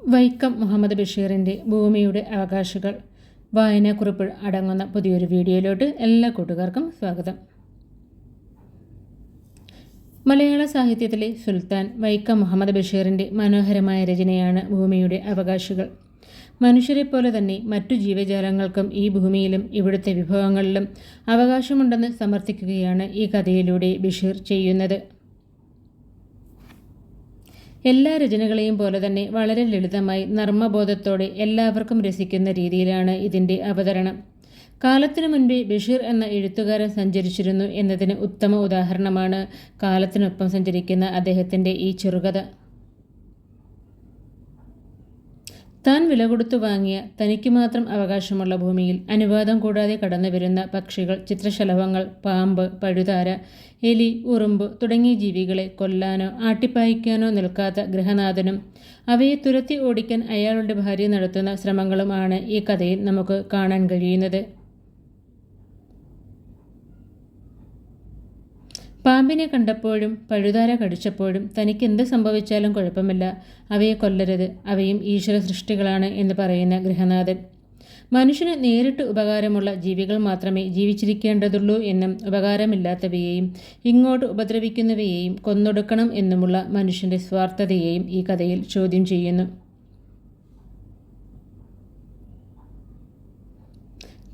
വൈക്കം മുഹമ്മദ് ബഷീറിന്റെ ഭൂമിയുടെ അവകാശികൾ. വായനാക്കുറിപ്പ് അടങ്ങുന്ന പുതിയൊരു വീഡിയോയിലോട്ട് എല്ലാ കൂട്ടുകാർക്കും സ്വാഗതം. മലയാള സാഹിത്യത്തിലെ സുൽത്താൻ വൈക്കം മുഹമ്മദ് ബഷീറിന്റെ മനോഹരമായ രചനയാണ് ഭൂമിയുടെ അവകാശികൾ. മനുഷ്യരെ പോലെ തന്നെ മറ്റു ജീവജാലങ്ങൾക്കും ഈ ഭൂമിയിലും ഇവിടുത്തെ വിഭവങ്ങളിലും അവകാശമുണ്ടെന്ന് സമർത്ഥിക്കുകയാണ് ഈ കഥയിലൂടെ ബഷീർ ചെയ്യുന്നത്. എല്ലാ രചനകളെയും പോലെ തന്നെ വളരെ ലളിതമായി നർമ്മബോധത്തോടെ എല്ലാവർക്കും രസിക്കുന്ന രീതിയിലാണ് ഇതിന്റെ അവതരണം. കാലത്തിനു മുൻപേ ബഷീർ എന്ന എഴുത്തുകാരൻ സഞ്ചരിച്ചിരുന്നു എന്നതിന് ഉത്തമ ഉദാഹരണമാണ് കാലത്തിനൊപ്പം സഞ്ചരിക്കുന്ന അദ്ദേഹത്തിന്റെ ഈ ചെറുകഥ. താൻ വില കൊടുത്തു വാങ്ങിയ തനിക്ക് മാത്രം അവകാശമുള്ള ഭൂമിയിൽ അനുവാദം കൂടാതെ കടന്നു വരുന്ന പക്ഷികൾ ചിത്രശലഭങ്ങൾ പാമ്പ് പഴുതാര എലി ഉറുമ്പ് തുടങ്ങിയ ജീവികളെ കൊല്ലാനോ ആട്ടിപ്പായിക്കാനോ നിൽക്കാത്ത ഗൃഹനാഥനും അവയെ തുരത്തി ഓടിക്കാൻ അയാളുടെ ഭാര്യ നടത്തുന്ന ശ്രമങ്ങളുമാണ് ഈ കഥയിൽ നമുക്ക് കാണാൻ കഴിയുന്നത്. പാമ്പിനെ കണ്ടപ്പോഴും പഴുതാര കടിച്ചപ്പോഴും തനിക്ക് എന്ത് സംഭവിച്ചാലും കുഴപ്പമില്ല. അവയെ കൊല്ലരുത്. അവയും ഈശ്വര സൃഷ്ടികളാണ് എന്ന് പറയുന്ന ഗൃഹനാഥൻ. മനുഷ്യന് നേരിട്ട് ഉപകാരമുള്ള ജീവികൾ മാത്രമേ ജീവിച്ചിരിക്കേണ്ടതുള്ളൂ എന്നും ഉപകാരമില്ലാത്തവയെയും ഇങ്ങോട്ട് ഉപദ്രവിക്കുന്നവയെയും കൊന്നൊടുക്കണം എന്നുമുള്ള മനുഷ്യന്റെ സ്വാർത്ഥതയെയും ഈ കഥയിൽ ചോദ്യം ചെയ്യുന്നു.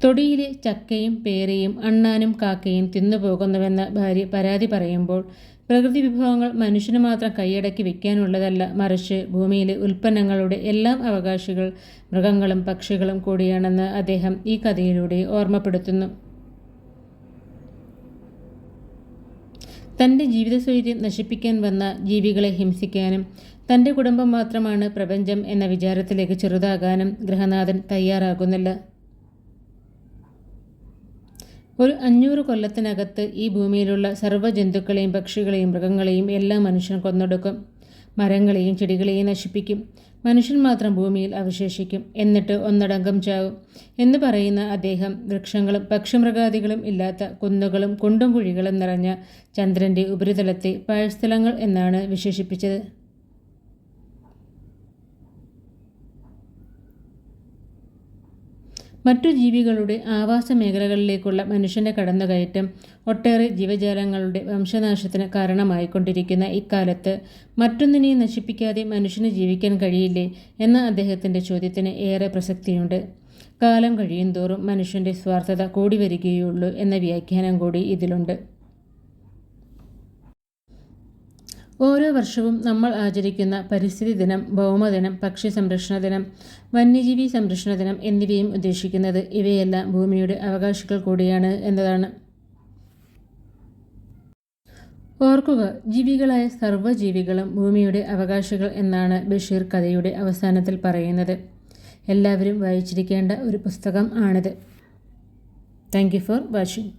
തൊടിയിലെ ചക്കയും പേരയും അണ്ണാനും കാക്കയും തിന്നുപോകുന്നുവെന്ന ഭാര്യ പരാതി പറയുമ്പോൾ പ്രകൃതി വിഭവങ്ങൾ മനുഷ്യന് മാത്രം കൈയടക്കി വെക്കാനുള്ളതല്ല മറിച്ച് ഭൂമിയിലെ ഉൽപ്പന്നങ്ങളുടെ എല്ലാം അവകാശികൾ മൃഗങ്ങളും പക്ഷികളും കൂടിയാണെന്ന് അദ്ദേഹം ഈ കഥയിലൂടെ ഓർമ്മപ്പെടുത്തുന്നു. തന്റെ ജീവിതശൈര്യം നശിപ്പിക്കാൻ വന്ന ജീവികളെ ഹിംസിക്കാനും തന്റെ കുടുംബം മാത്രമാണ് പ്രപഞ്ചം എന്ന വിചാരത്തിലേക്ക് ചെറുതാകാനും ഗ്രഹനാഥൻ തയ്യാറാകുന്നില്ല. ഒരു അഞ്ഞൂറ് കൊല്ലത്തിനകത്ത് ഈ ഭൂമിയിലുള്ള സർവ ജന്തുക്കളെയും പക്ഷികളെയും മൃഗങ്ങളെയും എല്ലാം മനുഷ്യൻ കൊന്നൊടുക്കും. മരങ്ങളെയും ചെടികളെയും നശിപ്പിക്കും. മനുഷ്യൻ മാത്രം ഭൂമിയിൽ അവശേഷിക്കും. എന്നിട്ട് ഒന്നടങ്കം ചാവും. എന്ന് പറയുന്ന അദ്ദേഹം വൃക്ഷങ്ങളും പക്ഷിമൃഗാദികളും ഇല്ലാത്ത കുന്നുകളും കുണ്ടും കുഴികളും നിറഞ്ഞ ചന്ദ്രന്റെ ഉപരിതലത്തെ പാഴ്സ്ഥലങ്ങൾ എന്നാണ് വിശേഷിപ്പിച്ചത്. മറ്റു ജീവികളുടെ ആവാസ മേഖലകളിലേക്കുള്ള മനുഷ്യന്റെ കടന്നുകയറ്റം ഒട്ടേറെ ജീവജാലങ്ങളുടെ വംശനാശത്തിന് കാരണമായിക്കൊണ്ടിരിക്കുന്ന ഇക്കാലത്ത് മറ്റൊന്നിനെയും നശിപ്പിക്കാതെ മനുഷ്യന് ജീവിക്കാൻ കഴിയില്ലേ എന്ന അദ്ദേഹത്തിന്റെ ചോദ്യത്തിന് ഏറെ പ്രസക്തിയുണ്ട്. കാലം കഴിയുന്തോറും മനുഷ്യന്റെ സ്വാർത്ഥത കൂടി വരികയുള്ളൂ എന്ന വ്യാഖ്യാനം കൂടി ഇതിലുണ്ട്. ഓരോ വർഷവും നമ്മൾ ആചരിക്കുന്ന പരിസ്ഥിതി ദിനം ഭൗമദിനം പക്ഷി സംരക്ഷണ ദിനം വന്യജീവി സംരക്ഷണ ദിനം എന്നിവയും ഉദ്ദേശിക്കുന്നത് ഇവയെല്ലാം ഭൂമിയുടെ അവകാശികൾ കൂടിയാണ് എന്നതാണ്. ഓർക്കുക ജീവികളായ സർവജീവികളും ഭൂമിയുടെ അവകാശികൾ എന്നാണ് ബഷീർ കഥയുടെ അവസാനത്തിൽ പറയുന്നത്. എല്ലാവരും വായിച്ചിരിക്കേണ്ട ഒരു പുസ്തകം ആണിത്. Thank you for watching